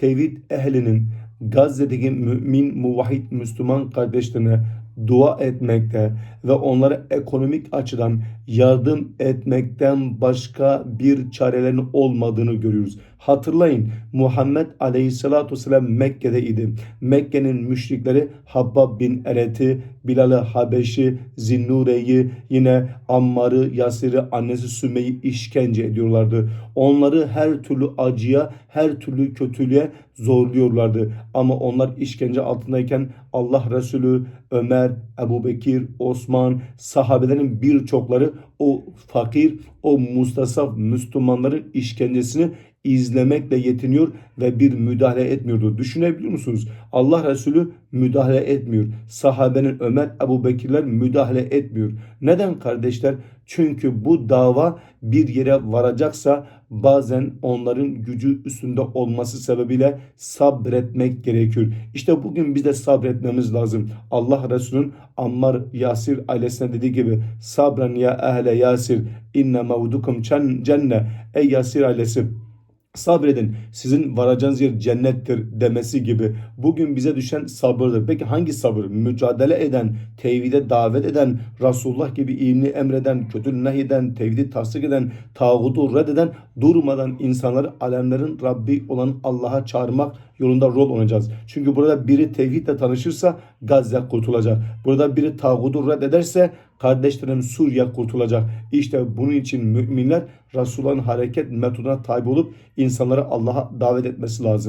tevhid ehlinin Gazze'deki mümin, muvahhid, Müslüman kardeşlerine dua etmekte ve onlara ekonomik açıdan yardım etmekten başka bir çarelerin olmadığını görüyoruz. Hatırlayın Muhammed Aleyhisselatü Vesselam Mekke'de idi. Mekke'nin müşrikleri Habbab bin Eret'i, Bilal-i Habeş'i, Zinnure'yi, yine Ammar'ı, Yasir'i, annesi Sümey'i işkence ediyorlardı. Onları her türlü acıya, her türlü kötülüğe zorluyorlardı. Ama onlar işkence altındayken Allah Resulü, Ömer, Ebu Bekir, Osman, sahabelerin birçokları o fakir, o mustasaf Müslümanların işkencesini izlemekle yetiniyor ve bir müdahale etmiyordu. Düşünebiliyor musunuz? Allah Resulü müdahale etmiyor. Sahabenin Ömer, Ebu Bekirler müdahale etmiyor. Neden kardeşler? Çünkü bu dava bir yere varacaksa bazen onların gücü üstünde olması sebebiyle sabretmek gerekiyor. İşte bugün biz de sabretmemiz lazım. Allah Resulü'nün Ammar Yasir ailesine dediği gibi sabren ya ehle Yasir inne mevdukum cenne ey Yasir ailesi Sabredin sizin varacağınız yer cennettir demesi gibi bugün bize düşen sabırdır. Peki hangi sabır? Mücadele eden, tevhide davet eden, Resulullah gibi iyiliği emreden, kötülüğü nehyeden, tevhidi tasdik eden, tağutu reddeden, durmadan insanları alemlerin Rabbi olan Allah'a çağırmak yolunda rol oynayacağız. Çünkü burada biri tevhidle tanışırsa Gazze kurtulacak. Burada biri tağutu reddederse kardeşlerim Suriye kurtulacak. İşte bunun için müminler Resulullah'ın hareket metoduna tabi olup insanları Allah'a davet etmesi lazım.